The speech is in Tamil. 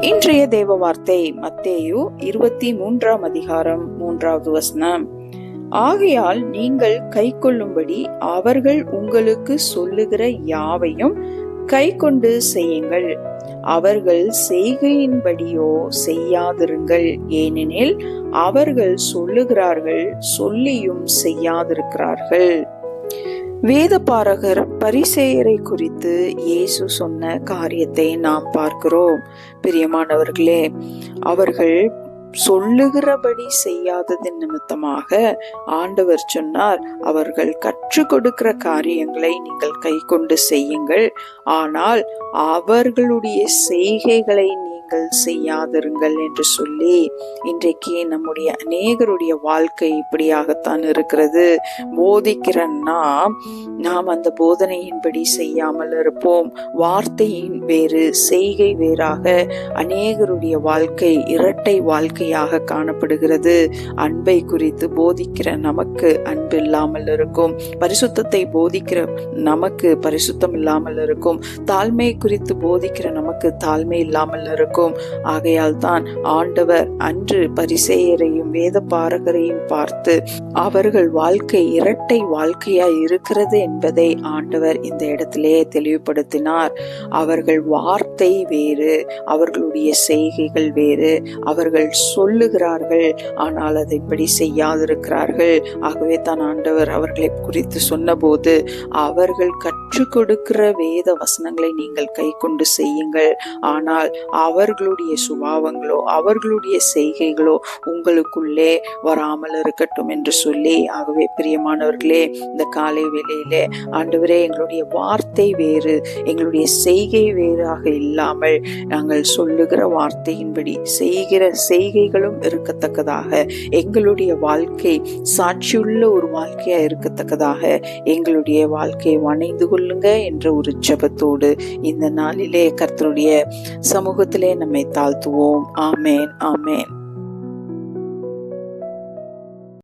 இன்றைய தேவ வார்த்தை மத்தேயு இருபத்தி மூன்றாம் அதிகாரம் மூன்றாவது வசனம். ஆகையால் நீங்கள் கை கொள்ளும்படி அவர்கள் உங்களுக்கு சொல்லுகிற யாவையும் கை கொண்டு செய்யுங்கள். அவர்கள் செய்கையின்படியோ செய்யாதிருங்கள். ஏனெனில் அவர்கள் சொல்லுகிறார்கள் சொல்லியும் செய்யாதிருக்கிறார்கள். வேதபாரகர் பரிசேயரை குறித்து இயேசு சொன்ன காரியத்தை நாம் பார்க்கிறோம். பிரியமானவர்களே அவர்கள் சொல்லுகிறபடி செய்யாததின் நிமித்தமாக ஆண்டவர் சொன்னார் அவர்கள் கற்றுக் கொடுக்கிற காரியங்களை நீங்கள் கை கொண்டு செய்யுங்கள். ஆனால் அவர்களுடைய செய்கைகளை நீங்கள் செய்யாதிருங்கள் என்று சொல்லி இன்றைக்கு நம்முடைய அநேகருடைய வாழ்க்கை இப்படியாகத்தான் இருக்கிறது. போதிக்கிற நாம் நாம் அந்த போதனையின்படி செய்யாமல் இருப்போம். வார்த்தையின் வேறு செய்கை வேறாக அநேகருடைய வாழ்க்கை இரட்டை வாழ்க்கையாக காணப்படுகிறது. அன்பை குறித்து போதிக்கிற நமக்கு அன்பு இல்லாமல் இருக்கும். பரிசுத்தத்தை போதிக்கிற நமக்கு பரிசுத்தம் இல்லாமல் இருக்கும். தாழ்மை குறித்து போதிக்கிற நமக்கு தாழ்மை இல்லாமல் இருக்கும். ஆகையால் தான் ஆண்டவர் அன்று பரிசேயரையும் வேத பாரகரையும் பார்த்து அவர்கள் வாழ்க்கை இரட்டை வாழ்க்கையாய் இருக்கிறது என்பதை ஆண்டவர் இந்த இடத்திலே தெளிவுபடுத்தினார். அவர்கள் வார்த்தை வேறு அவர்களுடைய செய்கைகள் வேறு அவர்கள் சொல்லுகிறார்கள் ஆனால் அதைப்படி செய்யாதிருக்கிறார்கள். ஆகவே தான் ஆண்டவர் அவர்களை குறித்து சொன்னபோது அவர்கள் கற்றுக் கொடுக்கிற வேத வசனங்களை நீங்கள் கை கொண்டு செய்யுங்கள். ஆனால் அவர் அவர்களுடைய சுபாவங்களோ அவர்களுடைய செய்கைகளோ உங்களுக்குள்ளே வராமல் இருக்கட்டும் என்று சொல்லி ஆகவே பிரியமானவர்களே இந்த காலை வேளையிலே ஆண்டவரே எங்களுடைய வார்த்தை வேறு எங்களுடைய செய்கை வேறாக இல்லாமல் நாங்கள் சொல்லுகிற வார்த்தையின்படி செய்கிற செய்கைகளும் இருக்கத்தக்கதாக எங்களுடைய வாழ்க்கை சாட்சியுள்ள ஒரு வாழ்க்கையா இருக்கத்தக்கதாக எங்களுடைய வாழ்க்கையை வணைந்து கொள்ளுங்க என்ற ஒரு ஜெபத்தோடு இந்த நாளிலே கர்த்தருடைய சமூகத்திலே நம்மை தாழ்த்துவோம். ஆமேன் ஆமேன்.